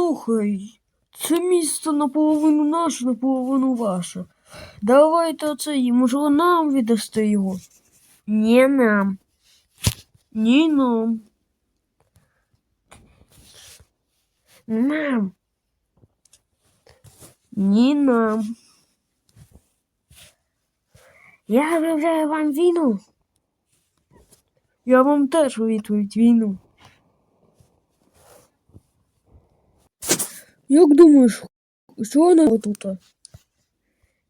Слухай, це місце наполовину наше, наполовину ваше. Давайте оце і можливо нам віддасте його. Не нам. Ні нам. Нам. Ні нам. Я об'являю вам війну. Я вам теж відповідь війну. Як думаєш, що вона тут?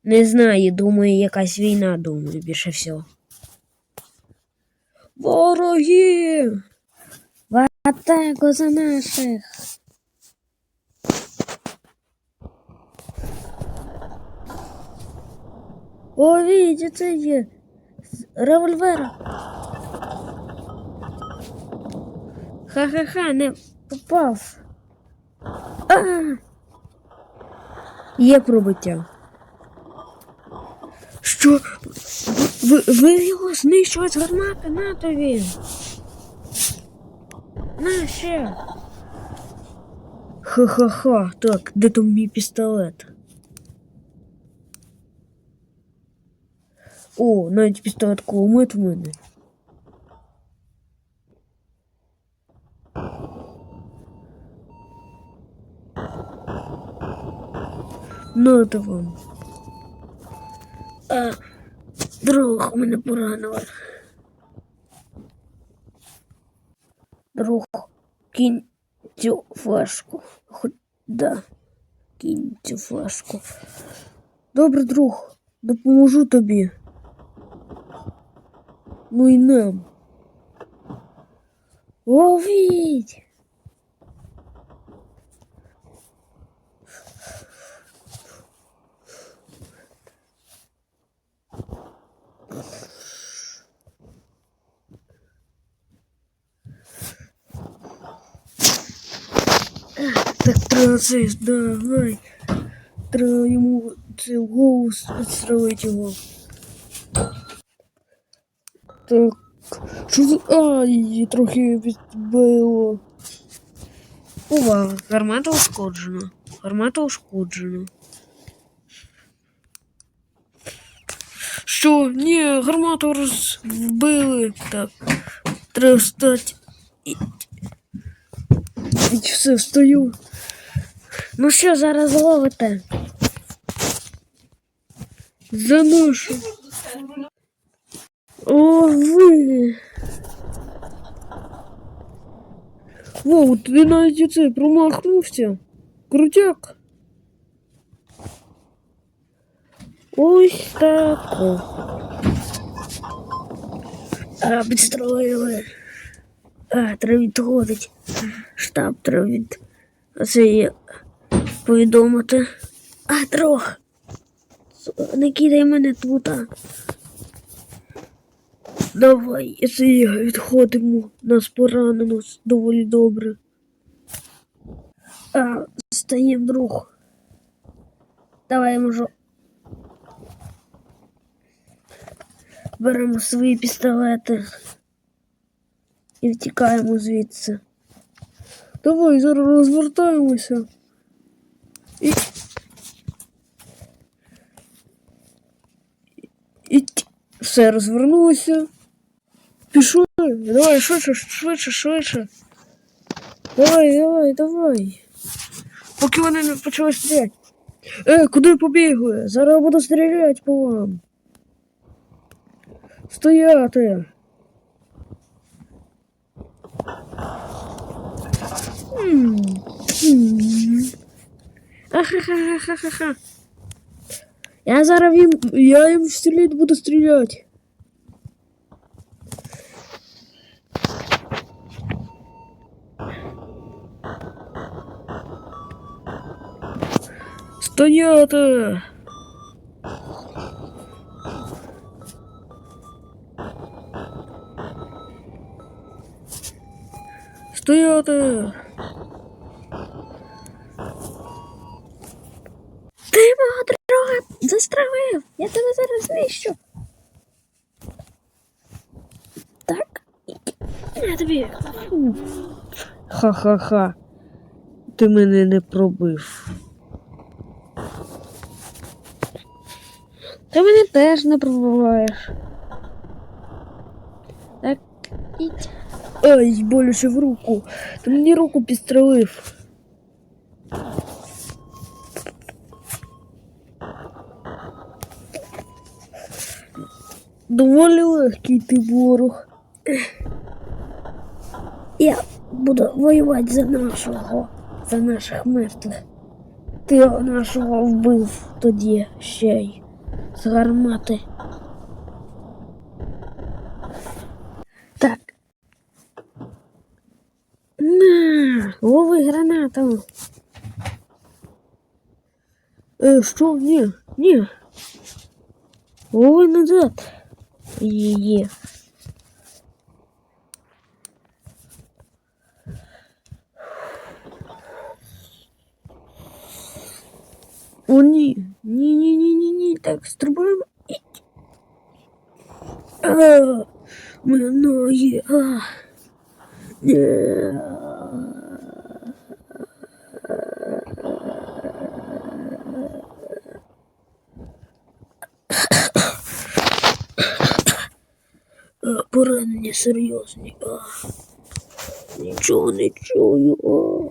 Не знаю, думаю, якась війна, думаю, більше всього. Вороги! В атаку за наших. О, Вітя, це є з револьвера. Ха-ха-ха, не попав. Є пробиття. Що? Ви, ви його знищили з гармати? На тобі. На ще. Ха-ха-ха. Так, де там мій пістолет? О, навіть пістолет кулемет в мене. Нате вам. А, друг мене поранило. Друг, кінь цю флешку. Да. Кінь цю флешку. Добре, друг, допоможу тобі. Ну і нам. Ловіть! Так треба давай. Треба йому це в голову відстрелити його. Так. Що за. Ай, трохи відбило. Увага! Гармата ушкоджена. Гармата ушкоджена. Що? Ні, гармату розбили. Так. Треба встати. І... І все, встаю. Ну що, зараз ловите? За нашу. О, ви. Вау, ти навіть оце промахнувся. Крутяк. Ось так. А, підстроїли. А, треба відходити. Штаб треба від. Оце є повідомити. А, трох. Не кидай мене тут. а. Давай, якщо відходимо, нас поранено доволі добре. А, стаєм друг. Давай, можу. Беремо свої пістолети і втікаємо звідси. Давай зараз розвертаємося. І... І... Все, розвернулося. Пішли. Давай, швидше, швидше, швидше. Давай, давай, давай. Поки вони не почали стріляти. Е, куди побігли? Зараз буду стріляти по вам. Стояти. Ахахахахаха. Я зараз Їм, я їм стріляти буду стріляти. Стояти! Стояти! Застрелив! Я тебе зараз знищу. Так? Я тобі. Ха-ха-ха. ти мене не пробив. Ти мене теж не пробуваєш. Так, ідь. Ай, боляче в руку. Ти мені руку підстрелив. Доволі легкий ти ворог. Я буду воювати за нашого, за наших мертвих. Ти нашого вбив тоді ще й з гармати. Так. На, лови гранату. Е, що? Ні, ні. Лови назад. Її. О, ні. Ні, ні, ні, ні, ні. Так, стрибаємо. Іть. А, мої ноги. А. Ні. А, Поранення серйозні. А. Нічого не чую. А.